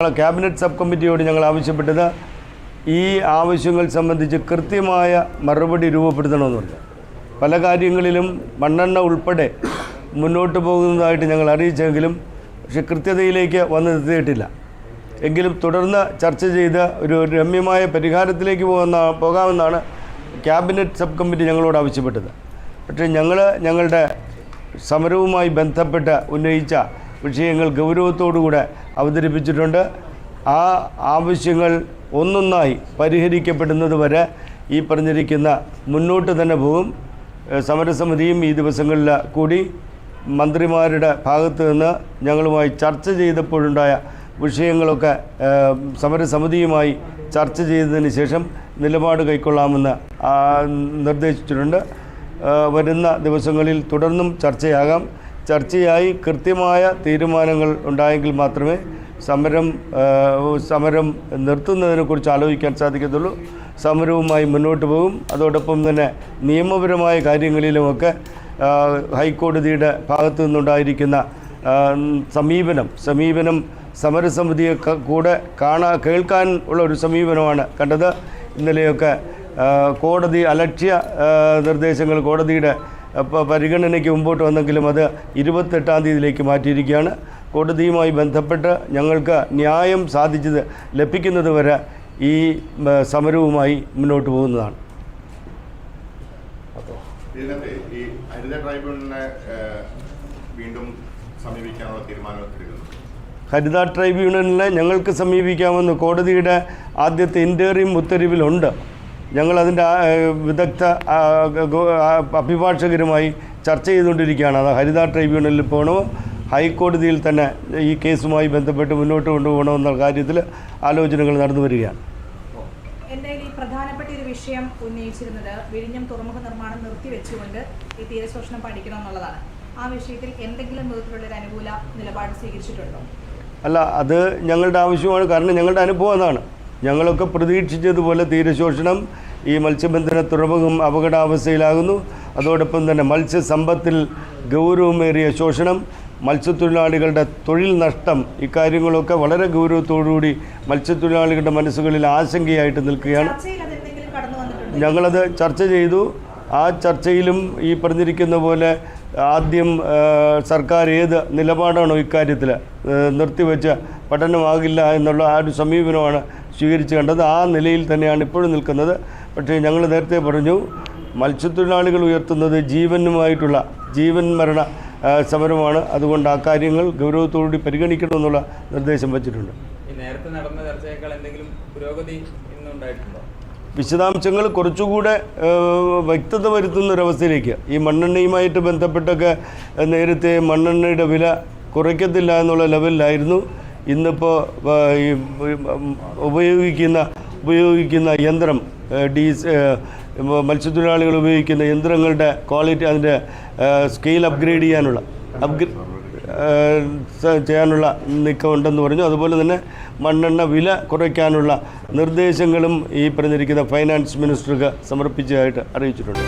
Cabinet sub കമ്മിറ്റിയോട് ഞങ്ങൾ ആവശ്യപ്പെട്ടത് ഈ ആവശ്യങ്ങൾ സംബന്ധിച്ച് കൃത്യമായ മറുപടി രൂപപ്പെടുത്തണമെന്ന് പറഞ്ഞു പല കാര്യങ്ങളിലും മണ്ണെണ്ണ ഉൾപ്പെടെ മുന്നോട്ട് പോകുന്നതായിട്ട് ഞങ്ങൾ അറിയിച്ചെങ്കിലും പക്ഷെ കൃത്യതയിലേക്ക് വന്ന് എത്തിയിട്ടില്ല. എങ്കിലും തുടർന്ന് ചർച്ച ചെയ്ത് ഒരു രമ്യമായ പരിഹാരത്തിലേക്ക് പോകുന്ന പോകാമെന്നാണ് ക്യാബിനറ്റ് സബ് കമ്മിറ്റി ഞങ്ങളോട് ആവശ്യപ്പെട്ടത്. പക്ഷേ ഞങ്ങൾ ഞങ്ങളുടെ സമരവുമായി ബന്ധപ്പെട്ട് ഉന്നയിച്ച വിഷയങ്ങൾ ഗൗരവത്തോടുകൂടെ അവതരിപ്പിച്ചിട്ടുണ്ട്. ആ ആവശ്യങ്ങൾ ഒന്നൊന്നായി പരിഹരിക്കപ്പെടുന്നത് വരെ ഈ പറഞ്ഞിരിക്കുന്ന മുന്നോട്ട് തന്നെ പോകും. സമരസമിതിയും ഈ ദിവസങ്ങളിൽ കൂടി മന്ത്രിമാരുടെ ഭാഗത്തു നിന്ന് ഞങ്ങളുമായി ചർച്ച ചെയ്തപ്പോഴുണ്ടായ വിഷയങ്ങളൊക്കെ സമരസമിതിയുമായി ചർച്ച ചെയ്തതിന് ശേഷം നിലപാട് കൈക്കൊള്ളാമെന്ന് നിർദ്ദേശിച്ചിട്ടുണ്ട്. വരുന്ന ദിവസങ്ങളിൽ തുടർന്നും ചർച്ചയാകാം. ചർച്ചയായി കൃത്യമായ തീരുമാനങ്ങൾ ഉണ്ടായെങ്കിൽ മാത്രമേ സമരം സമരം നിർത്തുന്നതിനെക്കുറിച്ച് ആലോചിക്കാൻ സാധിക്കത്തുള്ളൂ. സമരവുമായി മുന്നോട്ട് പോകും. അതോടൊപ്പം തന്നെ നിയമപരമായ കാര്യങ്ങളിലുമൊക്കെ ഹൈക്കോടതിയുടെ ഭാഗത്തു നിന്നുണ്ടായിരിക്കുന്ന സമീപനം സമീപനം സമരസമിതിയെ കൂടെ കാണാ കേൾക്കാൻ ഉള്ള ഒരു സമീപനമാണ് കണ്ടത്. ഇന്നലെയൊക്കെ കോടതി അലക്ഷ്യ നിർദ്ദേശങ്ങൾ കോടതിയുടെ പരിഗണനയ്ക്ക് മുമ്പോട്ട് വന്നെങ്കിലും അത് ഇരുപത്തെട്ടാം തീയതിയിലേക്ക് മാറ്റിയിരിക്കുകയാണ്. കോടതിയുമായി ബന്ധപ്പെട്ട് ഞങ്ങൾക്ക് ന്യായം സാധിച്ചത് ലഭിക്കുന്നത് വരെ ഈ സമരവുമായി മുന്നോട്ട് പോകുന്നതാണ്. ഇതിനകത്ത് ഈ ഹരിത ട്രൈബ്യൂണലിനെ വീണ്ടും സമീപിക്കാനുള്ള തീരുമാനം എടുക്കുന്നു ഹരിത ട്രൈബ്യൂണലിനെ ഞങ്ങൾക്ക് സമീപിക്കാമെന്ന് കോടതിയുടെ ആദ്യത്തെ ഇന്റേറിയം ഉത്തരവിലുണ്ട്. ഞങ്ങളതിന്റെ അതിന്റെ വിദഗ്ധ അഭിഭാഷകരുമായി ചർച്ച ചെയ്തുകൊണ്ടിരിക്കുകയാണ്. അത് ഹരിത ട്രൈബ്യൂണലിൽ പോകണോ ഹൈക്കോടതിയിൽ തന്നെ ഈ കേസുമായി ബന്ധപ്പെട്ട് മുന്നോട്ട് കൊണ്ടുപോകണമെന്ന കാര്യത്തിൽ ആലോചനകൾ നടന്നു വരികയാണ്. എന്തായാലും ഈ പ്രധാനപ്പെട്ട ഒരു വിഷയം ഉന്നയിച്ചിരുന്നത് വിഴിഞ്ഞം തുറമുഖ നിർമ്മാണം നിർത്തിവെച്ചുകൊണ്ട് ഈ തീരശോഷണം പഠിക്കണമെന്നുള്ളതാണ്. ആ വിഷയത്തിൽ എന്തെങ്കിലും വിധത്തിലുള്ള ഒരു അനുകൂല നിലപാട് സ്വീകരിച്ചിട്ടുണ്ടോ? അല്ല അത് ഞങ്ങളുടെ ആവശ്യമാണ്. കാരണം ഞങ്ങളുടെ അനുഭവം അതാണ്. ഞങ്ങളൊക്കെ പ്രതീക്ഷിച്ചതുപോലെ തീരശോഷണം ഈ മത്സ്യബന്ധന തുറമുഖം അപകടാവസ്ഥയിലാകുന്നു. അതോടൊപ്പം തന്നെ മത്സ്യസമ്പത്തിൽ ഗൗരവമേറിയ ശോഷണം. മത്സ്യത്തൊഴിലാളികളുടെ തൊഴിൽ നഷ്ടം. ഇക്കാര്യങ്ങളൊക്കെ വളരെ ഗൗരവത്തോടുകൂടി മത്സ്യത്തൊഴിലാളികളുടെ മനസ്സുകളിൽ ആശങ്കയായിട്ട് നിൽക്കുകയാണ്. ഞങ്ങളത് ചർച്ച ചെയ്തു. ആ ചർച്ചയിലും ഈ പറഞ്ഞിരിക്കുന്ന പോലെ ആദ്യം സർക്കാർ ഏത് നിലപാടാണോ ഇക്കാര്യത്തിൽ നിർത്തിവെച്ച് പഠനമാകില്ല എന്നുള്ള ആ ഒരു സമീപനമാണ് സ്വീകരിച്ച് കണ്ടത് ആ നിലയിൽ തന്നെയാണ് ഇപ്പോഴും നിൽക്കുന്നത്. പക്ഷേ ഞങ്ങൾ നേരത്തെ പറഞ്ഞു മത്സ്യത്തൊഴിലാളികൾ ഉയർത്തുന്നത് ജീവനുമായിട്ടുള്ള ജീവൻ മരണ സമരമാണ്. അതുകൊണ്ട് ആ കാര്യങ്ങൾ ഗൗരവത്തോടുകൂടി പരിഗണിക്കണമെന്നുള്ള നിർദ്ദേശം വച്ചിട്ടുണ്ട്. നേരത്തെ നടന്ന ചർച്ചയേക്കാൾ എന്തെങ്കിലും പുരോഗതി ഇന്നുണ്ടായിട്ടുണ്ടോ വിശദാംശങ്ങൾ കുറച്ചുകൂടെ വ്യക്തത വരുത്തുന്ന ഒരവസ്ഥയിലേക്ക് ഈ മണ്ണെണ്ണയുമായിട്ട് ബന്ധപ്പെട്ടൊക്കെ നേരത്തെ മണ്ണെണ്ണയുടെ വില കുറയ്ക്കത്തില്ല എന്നുള്ള ലെവലിലായിരുന്നു. ഇന്നിപ്പോൾ ഉപയോഗിക്കുന്ന ഉപയോഗിക്കുന്ന യന്ത്രം ഡീസ് മത്സ്യത്തൊഴിലാളികൾ ഉപയോഗിക്കുന്ന യന്ത്രങ്ങളുടെ ക്വാളിറ്റി അതിന്റെ സ്കെയിൽ അപ്ഗ്രേഡ് ചെയ്യാനുള്ള അപ്ഗ്രേ ചെയ്യാനുള്ള നീക്കമുണ്ടെന്ന് പറഞ്ഞു. അതുപോലെ തന്നെ മണ്ണെണ്ണ വില കുറയ്ക്കാനുള്ള നിർദ്ദേശങ്ങളും ഈ പറഞ്ഞിരിക്കുന്ന ഫൈനാൻസ് മിനിസ്റ്റർക്ക് സമർപ്പിച്ചതായിട്ട് അറിയിച്ചിട്ടുണ്ട്.